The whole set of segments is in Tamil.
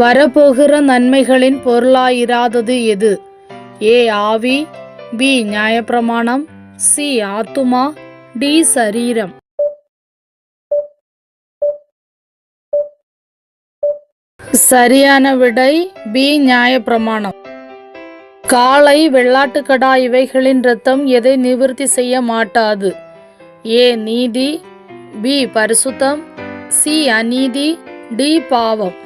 வரப்போகிற நன்மைகளின் பொருளாயிராதது எது? ஏ ஆவி பி நியாயப்பிரமாணம் சி ஆத்துமா டி சரீரம். சரியான விடை பி நியாயப்பிரமாணம். காளை வெள்ளாட்டுக்கடா இவைகளின் ரத்தம் எதை நிவர்த்தி செய்ய மாட்டாது? ஏ நீதி பி பரிசுத்தம் சி அநீதி டி பாவம்.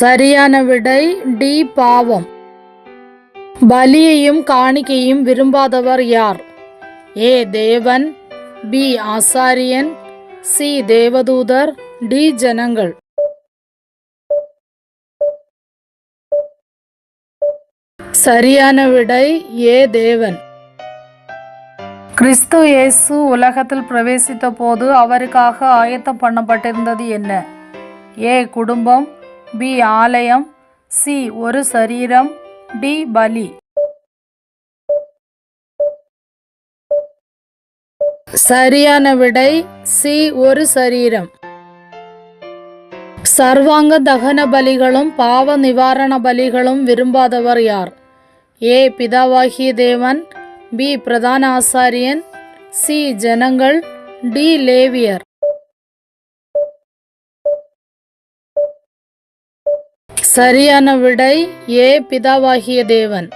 சரியான விடை டி பாவம். பலியையும் காணிக்கையும் விரும்பாதவர் யார்? ஏ தேவன் பி ஆசாரியன் சி தேவதூதர் டி ஜனங்கள். சரியான விடை ஏ தேவன். கிறிஸ்து இயேசு உலகத்தில் பிரவேசித்த போது அவருக்காக ஆயத்தம் பண்ணப்பட்டிருந்தது என்ன? ஏ குடும்பம் பி ஆலயம் சி ஒரு சரீரம் டி பலி. சரியான விடை சி ஒரு சரீரம். சர்வாங்க தகன பலிகளும் பாவ நிவாரண பலிகளும் விரும்பாதவர் யார்? ஏ பிதாவாகிய தேவன் பி பிரதான ஆசாரியன் சி ஜனங்கள் டி லேவியர். சரியான விடை ஏ பிதாவாகிய தேவன்.